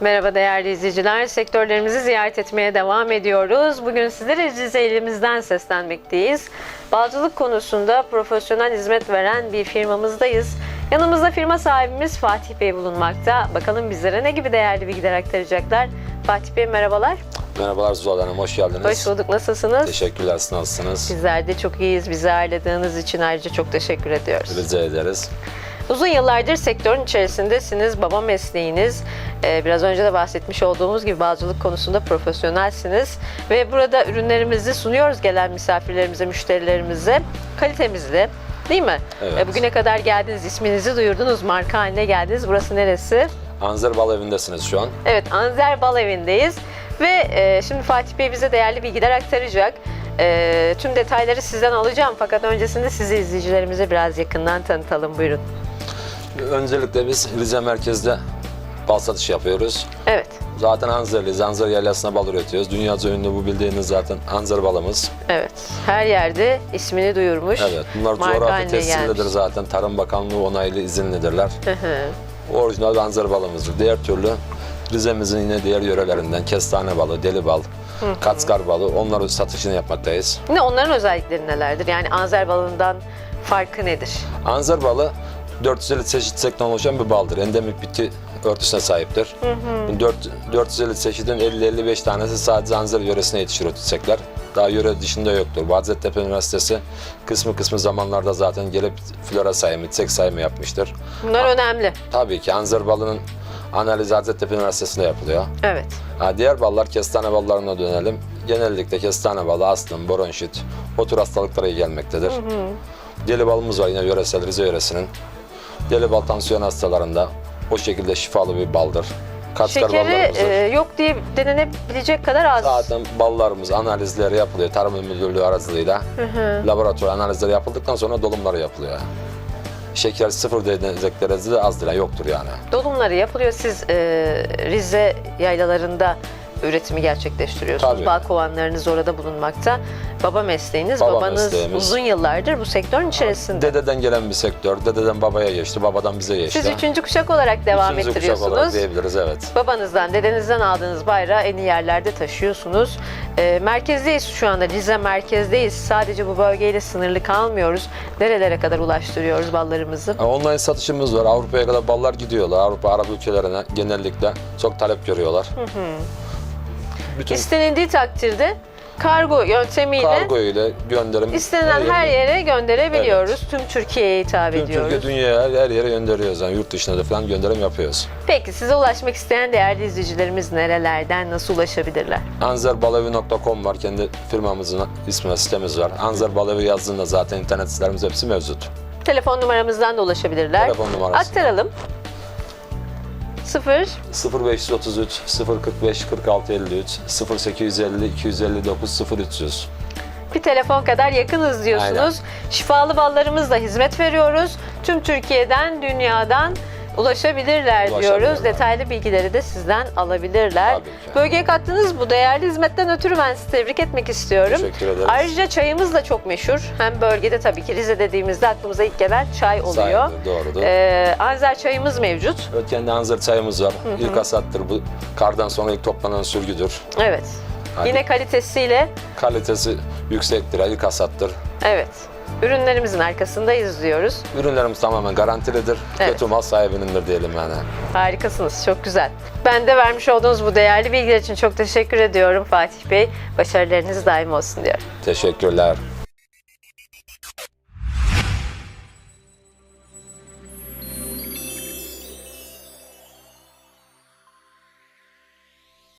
Merhaba değerli izleyiciler. Sektörlerimizi ziyaret etmeye devam ediyoruz. Bugün sizlere Rize ilimizden seslenmekteyiz. Balcılık konusunda profesyonel hizmet veren bir firmamızdayız. Yanımızda firma sahibimiz Fatih Bey bulunmakta. Bakalım bizlere ne gibi değerli bilgiler aktaracaklar. Fatih Bey merhabalar. Merhabalar Zuhal Hanım, hoş geldiniz. Hoş bulduk. Nasılsınız? Teşekkürler, siz nasılsınız? Bizler de çok iyiyiz. Bizi ağırladığınız için ayrıca çok teşekkür ediyoruz. Rica ederiz. Uzun yıllardır sektörün içerisindesiniz. Baba mesleğiniz. Ee, biraz önce de bahsetmiş olduğumuz gibi balcılık konusunda profesyonelsiniz. Ve burada ürünlerimizi sunuyoruz gelen misafirlerimize, müşterilerimize. Kalitemizle. Değil mi? Evet. Ee, bugüne kadar geldiniz, isminizi duyurdunuz, marka haline geldiniz. Burası neresi? Anzer Bal evindesiniz şu an. Evet, Anzer Bal Evi'ndeyiz. Ve e, şimdi Fatih Bey bize değerli bilgiler aktaracak. E, tüm detayları sizden alacağım. Fakat öncesinde sizi izleyicilerimize biraz yakından tanıtalım. Buyurun. Öncelikle biz Rize merkezde bal satışı yapıyoruz. Evet. Zaten Anzerliyiz, Anzer yaylasına bal üretiyoruz. Dünyaca ünlü bu bildiğiniz zaten Anzer balımız. Evet. Her yerde ismini duyurmuş. Evet, bunlar marka coğrafi tescillidir gelmiş. zaten. Tarım Bakanlığı onaylı izinlidirler. Hı hı. Orijinal Anzer balımızdır. Diğer türlü Rize'mizin yine diğer yörelerinden kestane balı, deli bal, kaçkar balı onların satışını yapmaktayız. ne onların özellikleri nelerdir? Yani Anzer balından farkı nedir? Anzer balı 450 çeşit sekten oluşan bir baldır. Endemik bitki örtüsüne sahiptir. Bu dört- 450 çeşidin 50-55 tanesi sadece Anzer yöresine yetişir o çiçekler. Daha yöre dışında yoktur. Hacettepe Üniversitesi kısmı kısmı zamanlarda zaten gelip flora sayımı, çiçek sayımı yapmıştır. Bunlar önemli. Tabii ki Anzer balının analizi Hacettepe Üniversitesi'nde yapılıyor. Evet. Ha, diğer ballar kestane ballarına dönelim. Genellikle kestane balı, astım, bronşit, o tür hastalıklara iyi gelmektedir. Deli balımız var yine yöresel Rize yöresinin. Deli bal tansiyon hastalarında o şekilde şifalı bir baldır. Kaçkar Şekeri e, yok diye denenebilecek kadar az. Zaten ballarımız analizleri yapılıyor. Tarım Müdürlüğü aracılığıyla. Laboratuvar analizleri yapıldıktan sonra dolumları yapılıyor. Şeker sıfır denecek derecede azdır, yoktur yani. Dolumları yapılıyor. Siz e, Rize yaylalarında üretimi gerçekleştiriyorsunuz. Tabii. Bal kovanlarınız orada bulunmakta. Baba mesleğiniz, Baba babanız mesleğimiz. uzun yıllardır bu sektörün içerisinde. Dededen gelen bir sektör, dededen babaya geçti, babadan bize geçti. Siz üçüncü kuşak olarak devam Üçüncü kuşak olarak ettiriyorsunuz. diyebiliriz evet. Babanızdan, dedenizden aldığınız bayrağı en iyi yerlerde taşıyorsunuz. E, merkezdeyiz şu anda, Rize merkezdeyiz. Sadece bu bölgeyle sınırlı kalmıyoruz. Nerelere kadar ulaştırıyoruz ballarımızı? Ha, Online satışımız var. Avrupa'ya kadar ballar gidiyorlar. Avrupa, Arap ülkelerine genellikle çok talep görüyorlar. Bütün İstenildiği takdirde kargo yöntemiyle kargo ile gönderim istenilen her yere gönderebiliyoruz. Tüm Türkiye'ye hitap Tüm ediyoruz. Türkiye, dünyaya her, her yere gönderiyoruz. Yani yurt dışına da falan gönderim yapıyoruz. Peki size ulaşmak isteyen değerli izleyicilerimiz nerelerden, nasıl ulaşabilirler? Anzerbalevi.com var. Kendi firmamızın ismi, sitemiz var. Anzerbalevi yazdığında zaten internet sitelerimiz hepsi mevcut. Telefon numaramızdan da ulaşabilirler. Telefon numarası. Aktaralım. 0 0533 045 46 53 0850 259 0300 bir telefon kadar yakınız diyorsunuz. Aynen. Şifalı ballarımızla hizmet veriyoruz. Tüm Türkiye'den, dünyadan ulaşabilirler diyoruz. Detaylı bilgileri de sizden alabilirler. Tabii ki. Bölgeye kattığınız bu değerli hizmetten ötürü ben sizi tebrik etmek istiyorum. Teşekkür ederiz. Ayrıca çayımız da çok meşhur. Hem bölgede tabii ki Rize dediğimizde aklımıza ilk gelen çay oluyor. Sahibidir, doğrudur. Ee, Anzer çayımız mevcut. Evet, kendi Anzer çayımız var. İlk hasattır bu. Kardan sonra ilk toplanan sürgüdür. Evet. Hadi. Yine kalitesiyle Kalitesi yüksektir, ilk hasattır. Evet. Ürünlerimizin arkasındayız diyoruz. Ürünlerimiz tamamen garantilidir. Evet. Kötü mal sahibinindir diyelim yani. Harikasınız, çok güzel. Ben de vermiş olduğunuz bu değerli bilgiler için çok teşekkür ediyorum Fatih Bey. Başarılarınız daim olsun diyorum. Teşekkürler.